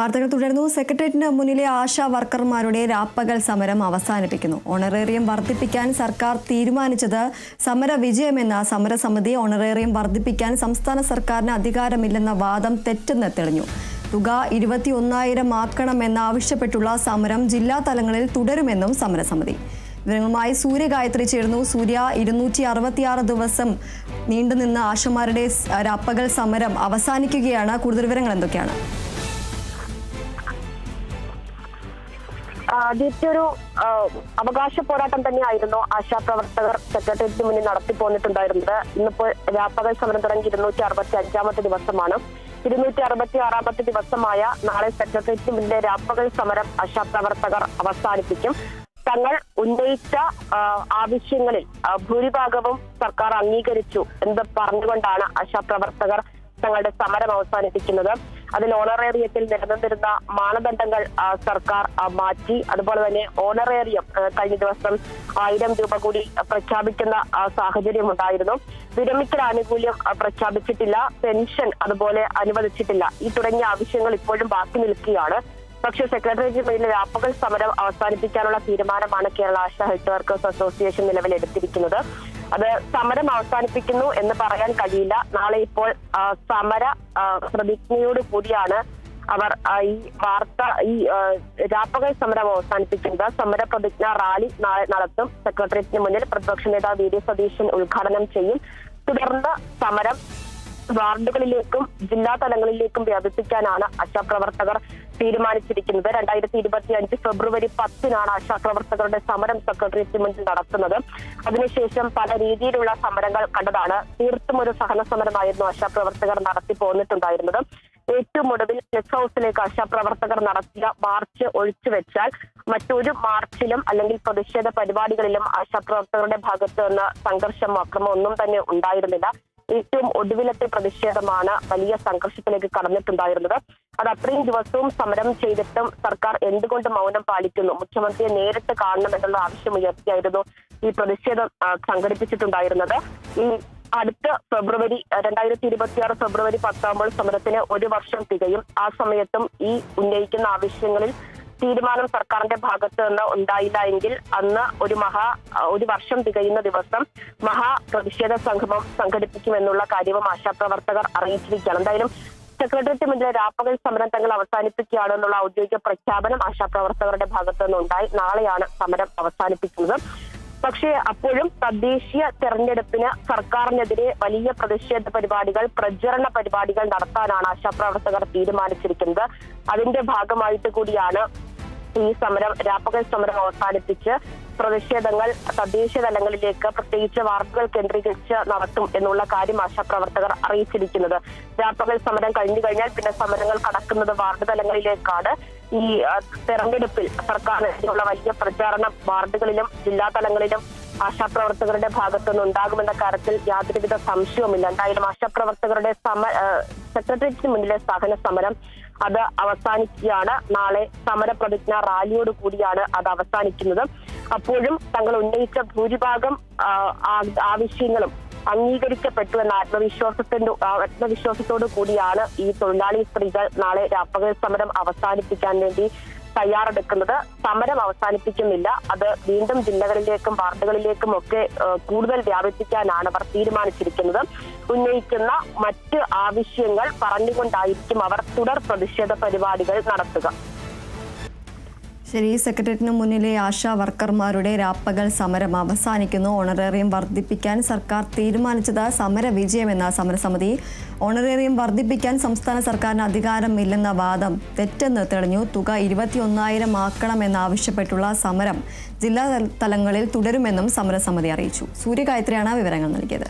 വാർത്തകൾ തുടരുന്നു. സെക്രട്ടേറിയറ്റിന് മുന്നിലെ ആശാ വർക്കർമാരുടെ രാപ്പകൽ സമരം അവസാനിപ്പിക്കുന്നു. ഓണറേറിയം വർദ്ധിപ്പിക്കാൻ സർക്കാർ തീരുമാനിച്ചത് സമര വിജയമെന്ന സമരസമിതി ഓണറേറിയം വർദ്ധിപ്പിക്കാൻ സംസ്ഥാന സർക്കാരിന് അധികാരമില്ലെന്ന വാദം തെറ്റെന്ന് തെളിഞ്ഞു. തുക ഇരുപത്തിയൊന്നായിരം ആക്കണമെന്നാവശ്യപ്പെട്ടുള്ള സമരം ജില്ലാ തലങ്ങളിൽ തുടരുമെന്നും സമരസമിതി. വിവരങ്ങളുമായി സൂര്യ ഗായത്രി ചേർന്നു സൂര്യ ഇരുന്നൂറ്റി അറുപത്തിയാറ് ദിവസം നീണ്ടുനിന്ന ആശമാരുടെ രാപ്പകൽ സമരം അവസാനിക്കുകയാണ്. കൂടുതൽ വിവരങ്ങൾ എന്തൊക്കെയാണ്? ആദ്യത്തെ ഒരു അവകാശ പോരാട്ടം തന്നെയായിരുന്നു ആശാപ്രവർത്തകർ സെക്രട്ടേറിയറ്റിന് മുന്നിൽ നടത്തി പോന്നിട്ടുണ്ടായിരുന്നത്. ഇന്നിപ്പോൾ വ്യാപക സമരം തുടങ്ങി ഇരുന്നൂറ്റി അറുപത്തി അഞ്ചാമത്തെ ദിവസമാണ്. ഇരുന്നൂറ്റി അറുപത്തി ആറാമത്തെ ദിവസമായ നാളെ സെക്രട്ടേറിയറ്റിന് മുന്നിലെ വ്യാപക സമരം ആശാ പ്രവർത്തകർ അവസാനിപ്പിക്കും. തങ്ങൾ ഉന്നയിച്ച ആവശ്യങ്ങളിൽ ഭൂരിഭാഗവും സർക്കാർ അംഗീകരിച്ചു എന്ന് പറഞ്ഞുകൊണ്ടാണ് ആശാപ്രവർത്തകർ തങ്ങളുടെ സമരം അവസാനിപ്പിക്കുന്നത്. അതിൽ ഓണറേറിയത്തിൽ നിലനിന്നിരുന്ന മാനദണ്ഡങ്ങൾ സർക്കാർ മാറ്റി. അതുപോലെ തന്നെ ഓണറേറിയം കഴിഞ്ഞ ദിവസം ആയിരം രൂപ കൂടി പ്രഖ്യാപിക്കുന്ന സാഹചര്യം ഉണ്ടായിരുന്നു. വിരമിക്കൽ ആനുകൂല്യം പ്രഖ്യാപിച്ചിട്ടില്ല. പെൻഷൻ അതുപോലെ അനുവദിച്ചിട്ടില്ല. ഈ തുടങ്ങിയ ആവശ്യങ്ങൾ ഇപ്പോഴും ബാക്കി നിൽക്കുകയാണ്. പക്ഷെ സെക്രട്ടേറിയറ്റ് മുന്നിൽ രാപ്പകൽ സമരം അവസാനിപ്പിക്കാനുള്ള തീരുമാനമാണ് Kerala Asha health workers association നിലവിൽ എടുത്തിരിക്കുന്നത്. അത് സമരം അവസാനിപ്പിക്കുന്നു എന്ന് പറയാൻ കഴിയില്ല. നാളെ ഇപ്പോൾ സമര പ്രതിജ്ഞയോട് കൂടിയാണ് അവർ ഈ വാർത്ത ഈ രാപ്പകൽ സമരം അവസാനിപ്പിക്കുന്നത്. സമര പ്രതിജ്ഞ റാലി നാളെ നടത്തും. സെക്രട്ടേറിയറ്റിന് മുന്നിൽ പ്രതിപക്ഷ നേതാവ് വി. ഡി. സതീശൻ ഉദ്ഘാടനം ചെയ്യും. തുടർന്ന് സമരം വാർഡുകളിലേക്കും ജില്ലാ തലങ്ങളിലേക്കും വ്യാപിപ്പിക്കാനാണ് ആശാപ്രവർത്തകർ തീരുമാനിച്ചിരിക്കുന്നത്. രണ്ടായിരത്തി ഇരുപത്തി അഞ്ച് ഫെബ്രുവരി പത്തിനാണ് ആശാപ്രവർത്തകരുടെ സമരം സെക്രട്ടേറിയറ്റ് മുന്നിൽ നടത്തുന്നത്. അതിനുശേഷം പല രീതിയിലുള്ള സമരങ്ങൾ കണ്ടതാണ്. തീർത്തും ഒരു സഹന സമരമായിരുന്നു ആശാപ്രവർത്തകർ നടത്തി പോന്നിട്ടുണ്ടായിരുന്നത്. ഏറ്റവും ഒടുവിൽ ഗസ്റ്റ് ഹൗസിലേക്ക് ആശാപ്രവർത്തകർ നടത്തിയ മാർച്ച് ഒഴിച്ചു വെച്ചാൽ മറ്റൊരു മാർച്ചിലും അല്ലെങ്കിൽ പ്രതിഷേധ പരിപാടികളിലും ആശാപ്രവർത്തകരുടെ ഭാഗത്ത് നിന്ന് സംഘർഷം അക്രമം ഒന്നും തന്നെ ഉണ്ടായിരുന്നില്ല. ഏറ്റവും ഒടുവിലത്തെ പ്രതിഷേധമാണ് വലിയ സംഘർഷത്തിലേക്ക് കടന്നിട്ടുണ്ടായിരുന്നത്. അത് അത്രയും ദിവസവും സമരം ചെയ്തിട്ടും സർക്കാർ എന്തുകൊണ്ട് മൗനം പാലിക്കുന്നു? മുഖ്യമന്ത്രിയെ നേരിട്ട് കാണണം എന്നുള്ള ആവശ്യം ഉയർത്തിയായിരുന്നു ഈ പ്രതിഷേധം സംഘടിപ്പിച്ചിട്ടുണ്ടായിരുന്നത്. ഈ അടുത്ത ഫെബ്രുവരി രണ്ടായിരത്തി ഇരുപത്തിയാറ് ഫെബ്രുവരി പത്താകുമ്പോൾ സമരത്തിന് ഒരു വർഷം തികയും ആ സമയത്തും ഈ ഉന്നയിക്കുന്ന ആവശ്യങ്ങളിൽ തീരുമാനം സർക്കാരിന്റെ ഭാഗത്ത് നിന്ന് ഉണ്ടായില്ല എങ്കിൽ അന്ന് ഒരു മഹാ ഒരു വർഷം തികയുന്ന ദിവസം മഹാ പ്രതിഷേധ സംഗമം സംഘടിപ്പിക്കുമെന്നുള്ള കാര്യവും ആശാപ്രവർത്തകർ അറിയിച്ചിരിക്കുകയാണ്. എന്തായാലും സെക്രട്ടേറിയറ്റ് മുന്നിലെ രാപ്പകൽ സമരം തങ്ങൾ അവസാനിപ്പിക്കുകയാണ് എന്നുള്ള ഔദ്യോഗിക പ്രഖ്യാപനം ആശാപ്രവർത്തകരുടെ ഭാഗത്തു നിന്നുണ്ടായി നാളെയാണ് സമരം അവസാനിപ്പിക്കുന്നത്. പക്ഷേ അപ്പോഴും തദ്ദേശീയ തെരഞ്ഞെടുപ്പിന് സർക്കാരിനെതിരെ വലിയ പ്രതിഷേധ പരിപാടികൾ പ്രചരണ പരിപാടികൾ നടത്താനാണ് ആശാപ്രവർത്തകർ തീരുമാനിച്ചിരിക്കുന്നത്. അതിന്റെ ഭാഗമായിട്ട് കൂടിയാണ് ഈ സമരം രാപ്പകൽ സമരം അവസാനിപ്പിച്ച് പ്രതിഷേധങ്ങൾ തദ്ദേശ തലങ്ങളിലേക്ക് പ്രത്യേകിച്ച് വാർഡുകൾ കേന്ദ്രീകരിച്ച് നടത്തും എന്നുള്ള കാര്യം ആശാപ്രവർത്തകർ അറിയിച്ചിരിക്കുന്നത്. രാപ്പകൽ സമരം കഴിഞ്ഞു കഴിഞ്ഞാൽ പിന്നെ സമരങ്ങൾ കടക്കുന്നത് വാർഡ് തലങ്ങളിലേക്കാണ്. ഈ തെരഞ്ഞെടുപ്പിൽ സർക്കാരിനുള്ള വലിയ പ്രചാരണം വാർഡുകളിലും ജില്ലാ തലങ്ങളിലും ആശാപ്രവർത്തകരുടെ ഭാഗത്തുനിന്ന് ഉണ്ടാകുമെന്ന കാര്യത്തിൽ യാതൊരുവിധ സംശയവുമില്ല. എന്തായാലും ആശാപ്രവർത്തകരുടെ സമ സെക്രട്ടേറിയറ്റിന് മുന്നിലെ സഹന സമരം അത് അവസാനിക്കുകയാണ്. നാളെ സമരപ്രതിജ്ഞ റാലിയോട് കൂടിയാണ് അത് അവസാനിക്കുന്നത്. അപ്പോഴും തങ്ങൾ ഉന്നയിച്ച ഭൂരിഭാഗം ആവശ്യങ്ങളും അംഗീകരിക്കപ്പെട്ടു എന്ന ആത്മവിശ്വാസത്തിന്റെ ആത്മവിശ്വാസത്തോടു കൂടിയാണ് ഈ തൊഴിലാളി സ്ത്രീകൾ നാളെ രാപ്പകൽ സമരം അവസാനിപ്പിക്കാൻ വേണ്ടി തയ്യാറെടുക്കുന്നത് സമരം അവസാനിപ്പിക്കുന്നില്ല. അത് വീണ്ടും ജില്ലകളിലേക്കും വാർഡുകളിലേക്കും ഒക്കെ കൂടുതൽ വ്യാപിപ്പിക്കാനാണ് അവർ തീരുമാനിച്ചിരിക്കുന്നത്. ഉന്നയിക്കുന്ന മറ്റ് ആവശ്യങ്ങൾ പറഞ്ഞുകൊണ്ടായിരിക്കും അവർ തുടർ പ്രതിഷേധ പരിപാടികൾ നടത്തുക. ശരി സെക്രട്ടേറിയറ്റിന് മുന്നിലെ ആശാ വർക്കർമാരുടെ രാപ്പകൽ സമരം അവസാനിക്കുന്നു. ഓണറേറിയം വർദ്ധിപ്പിക്കാൻ സർക്കാർ തീരുമാനിച്ചത് സമര വിജയമെന്ന സമരസമിതി. ഓണറേറിയം വർദ്ധിപ്പിക്കാൻ സംസ്ഥാന സർക്കാരിന് അധികാരമില്ലെന്ന വാദം തെറ്റെന്ന് തെളിഞ്ഞു. തുക ഇരുപത്തിയൊന്നായിരം ആക്കണമെന്നാവശ്യപ്പെട്ടുള്ള സമരം ജില്ലാ തലങ്ങളിൽ തുടരുമെന്നും സമരസമിതി അറിയിച്ചു. സൂര്യഗായത്രിയാണ് വിവരങ്ങൾ നൽകിയത്.